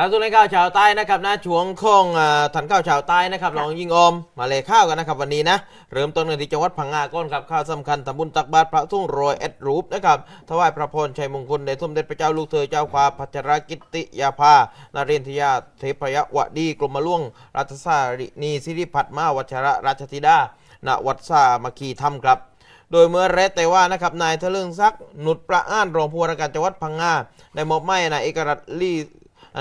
ครับทุกท่านข้าวชาวใต้นะครับนะช่วงของอ่าทันข้าวชาวใต้นะครับน้องยิงอมมาเลยข้าวกันนะครับวันนี้นะเริ่มต้นกันที่จังหวัดพังงาก้อนครับข้าวสำคัญทำบุญตักบาตรพระทุ่งโรยเอ็ดรูปนะครับถวายพระพรชัยมงคลในสมเด็จพระเจ้าลูกเธอเจ้าฟ้าพัชรกิติยาภานาเรนทยาเทพยวดีกรมหลวงรัชสารินีสิริพัฒมาวัชระราชธิดาณวัดสามัคคีธรรมครับโดยเมื่อเรศแต่ว่านะครับนายทะลึงซักดิ์หนุดประอ้านรองผู้ว่าราชการจังหวัดพังงาได้มอบหมายนายเอกรัตน์ลี่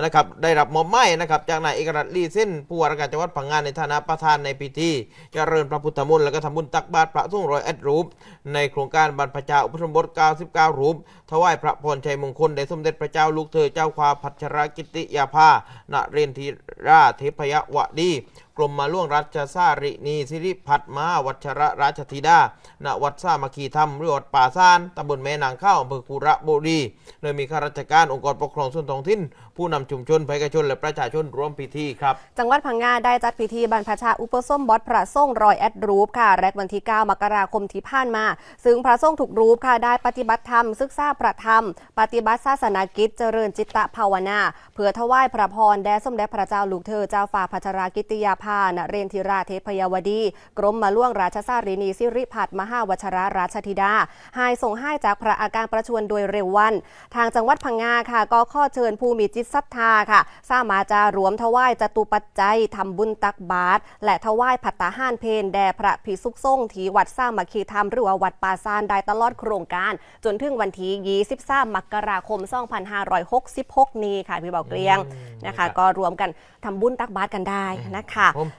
นะครับได้รับมอบหมายนะครับจากนายเอกรัตน์ลีเส้นผู้ว่าราชการจังหวัดพังงานในฐานะประธานในพิธีเจริญพระพุทธมนต์และก็ทำบุญตักบาตรพระทุ่งร้อยแอดรูป ในโครงการบรรพชาอุปสมบท99รูปถวายพระพรชัยมงคลแด่สมเด็จพระเจ้าลูกเธอเจ้าความพัชรกิติยาภานเรนทิราเทพยวดี กรมมาล่วงรัชสารินีสิริพัฒมาวัชระราชธิดาณวัดสามัคคีธรรมหรือวัดป่าซานตำบลแม่นางข้าวอำเภอกุระบุรีโดยมีข้าราชการองค์กรปกครองส่วนท้องถิ่น ผู้นำชุมชนภาคเอกชนและประชาชนร่วมพิธีครับ จังหวัดพังงาได้จัดพิธีบรรพชาอุปสมบทพระสงฆ์รอยแอดรูปค่ะแรกวันที่ 9 มกราคมที่ผ่านมา ซึ่งพระสงฆ์ถูกรูปค่ะได้ปฏิบัติธรรมศึกษาพระธรรม ปฏิบัติศาสนากิจเจริญจิตตภาวนา เพื่อถวายพระพรแด่สมเด็จพระเจ้าลูกเธอเจ้าฝ่าพัชรากิติยาภานเรนทิราเทพยาวดี กรมมาล่วงราชสารินีสิริพัฒมหาวชระราชธิดาหายส่งให้จากพระอาการประชวรโดยเร็ววัน ทางจังหวัดพังงาค่ะ ก็ข้อเชิญผู้มีจิตศรัทธาค่ะ สามารถจะรวมถวายจตุปัจจัยทำบุญตักบาตรและถวายผัตตาหารเพนแด่พระภิกษุสงฆ์ที่วัดสร้างมัคคีธรรมหรือว่าวัดป่าซานได้ตลอดโครงการ จนถึงวันที่23มกราคม 2566 นี้ค่ะพี่เบาเกรียงอืมนะครัคะบก็รวมกันทำบุญตักบาตรกันได้นะคะผม